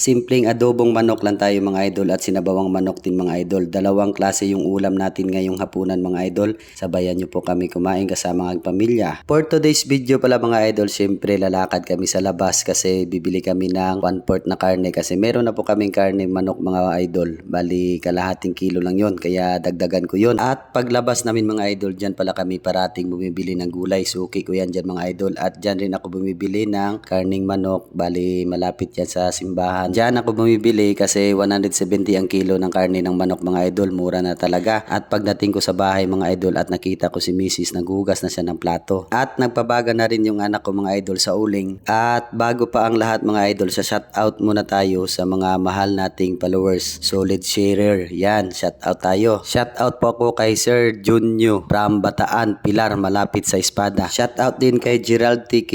Simpleng adobong manok lang tayo mga idol at sinabawang manok din mga idol. Dalawang klase yung ulam natin ngayong hapunan mga idol. Sabayan nyo po kami kumain kasama ang pamilya. For today's video pala mga idol, syempre lalakad kami sa labas kasi bibili kami ng 1 port na karne kasi meron na po kaming karne manok mga idol. Bali kalahating kilo lang yon kaya dagdagan ko yon. At paglabas namin mga idol, dyan pala kami parating bumibili ng gulay. Suki ko yan dyan mga idol. At dyan rin ako bumibili ng karning manok. Bali malapit yan sa simbahan. Diyan ako bumibili kasi 170 ang kilo ng karne ng manok mga idol. Mura na talaga. At pagdating ko sa bahay mga idol at nakita ko si Mrs. naghugas na siya ng plato. At nagpabaga na rin yung anak ko mga idol sa uling. At bago pa ang lahat mga idol, sa shout out muna tayo sa mga mahal nating followers. Solid sharer. Yan, shout out tayo. Shout out po ako kay Sir Junyo from Bataan, Pilar, malapit sa Espada. Shout out din kay Gerald T.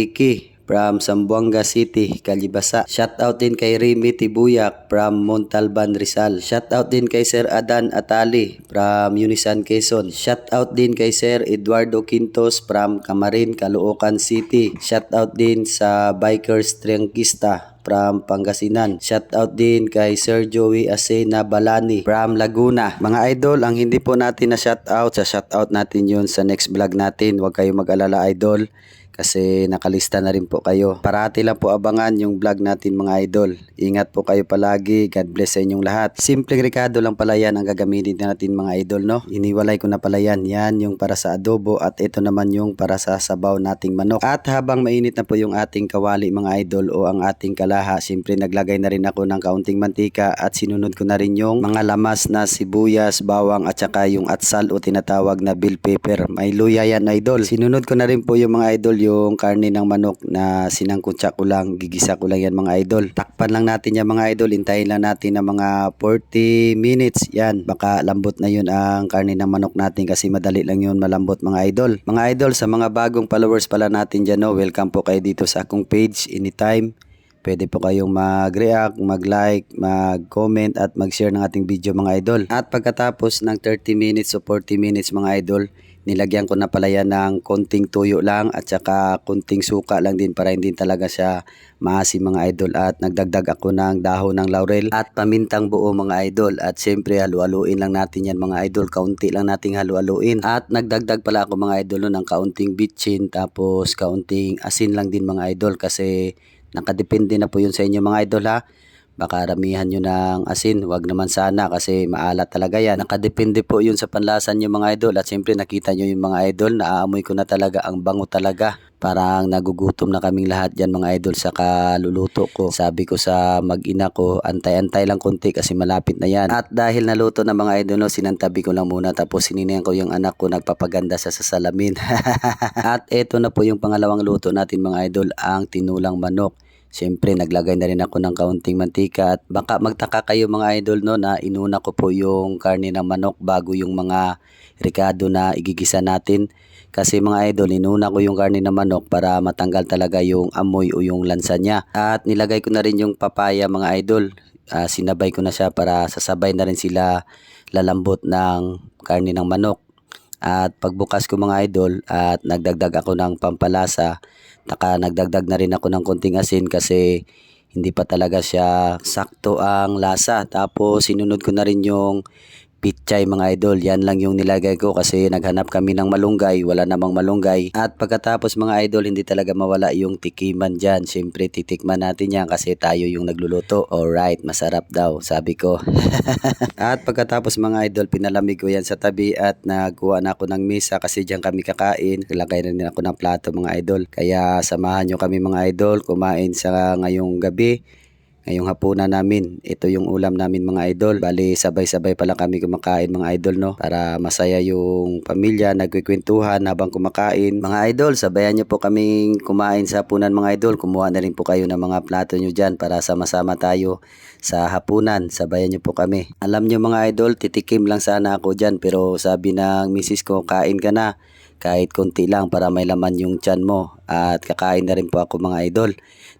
From Zamboanga City, Calibasa. Shout out din kay Remy Tibuyak from Montalban, Rizal. Shout out din kay Sir Adan Atali from Unisan, Quezon. Shout out din kay Sir Eduardo Quintos from Camarin, Caloocan City. Shout out din sa Bikers Triangkista from Pangasinan. Shout out din kay Sir Joey Asena Balani from Laguna. Mga idol, ang hindi po natin na shout out, sa shout out natin yun sa next vlog natin. Huwag kayo mag-alala idol kasi nakalista na rin po kayo. Parati lang po abangan yung vlog natin mga idol. Ingat po kayo palagi. God bless sa inyong lahat. Simpleng rekado lang pala yan ang gagamitin natin mga idol no. Iniwalay ko na pala yan. Yan yung para sa adobo at ito naman yung para sa sabaw nating manok. At habang mainit na po yung ating kawali mga idol o ang ating kalaha, siyempre naglagay na rin ako ng kaunting mantika at sinunod ko na rin yung mga lamas na sibuyas, bawang at saka yung atsal o tinatawag na bell pepper. May luya yan idol. Sinunod ko na rin po yung mga idol yung karne ng manok na sinangkutsa ko lang, gigisa ko lang yan mga idol. Takpan lang natin yan mga idol, hintayin lang natin ng mga 40 minutes. Yan, baka lambot na yun ang karne ng manok natin kasi madali lang yun malambot mga idol. Mga idol, sa mga bagong followers pala natin dyan, no, welcome po kayo dito sa akong page anytime. Pwede po kayong mag-react, mag-like, mag-comment at mag-share ng ating video mga idol. At pagkatapos ng 30 minutes o 40 minutes mga idol, nilagyan ko na pala yan ng konting tuyo lang at saka konting suka lang din para hindi talaga siya maasim mga idol. At nagdagdag ako ng dahon ng laurel at pamintang buo mga idol. At syempre halu-haluin lang natin yan mga idol. Kaunti lang nating halu-haluin. At nagdagdag pala ako mga idol no, ng kaunting bitchin tapos kaunting asin lang din mga idol. Kasi nakadepende na po yun sa inyo mga idol ha baka ramihan nyo ng asin, wag naman sana kasi maalat talaga yan. Nakadepende po yun sa panlasan nyo mga idol at siyempre nakita nyo yung mga idol, naaamoy ko na talaga ang bango talaga. Parang nagugutom na kaming lahat dyan mga idol sa kaluluto ko. Sabi ko sa mag-ina ko, antay-antay lang konti kasi malapit na yan. At dahil naluto na mga idol, no, sinantabi ko lang muna tapos sininayan ko yung anak ko nagpapaganda sa salamin. At eto na po yung pangalawang luto natin mga idol, ang tinulang manok. Siyempre, naglagay na rin ako ng kaunting mantika at baka magtaka kayo mga idol no na inuna ko po yung karne ng manok bago yung mga ricado na igigisa natin. Kasi mga idol, inuna ko yung karne ng manok para matanggal talaga yung amoy o yung lansa niya. At nilagay ko na rin yung papaya mga idol. Ah, sinabay ko na siya para sasabay na rin sila lalambot ng karne ng manok. At pagbukas ko mga idol at nagdagdag ako ng pampalasa, taka nagdagdag na rin ako ng konting asin kasi hindi pa talaga siya sakto ang lasa. Tapos sinunod ko na rin yung pichay mga idol. Yan lang yung nilagay ko kasi naghanap kami ng malunggay. Wala namang malunggay. At pagkatapos mga idol, hindi talaga mawala yung tikiman dyan. Siyempre, titikman natin yan kasi tayo yung nagluluto. Alright, masarap daw, sabi ko. at pagkatapos mga idol, pinalamig ko yan sa tabi at nagkuha na ako ng misa kasi dyan kami kakain. Lagay na rin ako ng plato mga idol. Kaya samahan nyo kami mga idol kumain sa ngayong gabi ngayong hapunan namin. Ito yung ulam namin mga idol. Bali, sabay-sabay pala kami kumakain mga idol, no? Para masaya yung pamilya, nagkikwentuhan habang kumakain. Mga idol, sabayan nyo po kaming kumain sa hapunan mga idol. Kumuha na rin po kayo ng mga plato nyo dyan para sama-sama tayo sa hapunan. Sabayan nyo po kami. Alam nyo mga idol, titikim lang sana ako dyan. Pero sabi ng misis ko, kain ka na kahit konti lang para may laman yung tiyan mo. At kakain na rin po ako mga idol.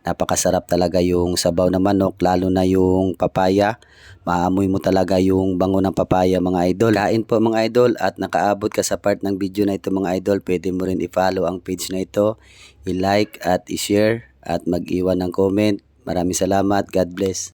Napakasarap talaga yung sabaw na manok lalo na yung papaya. Maamoy mo talaga yung bango ng papaya mga idol. Kain po mga idol at nakaabot ka sa part ng video na ito mga idol. Pwede mo rin i-follow ang page na ito i-like at i-share at mag-iwan ng comment. Maraming salamat. God bless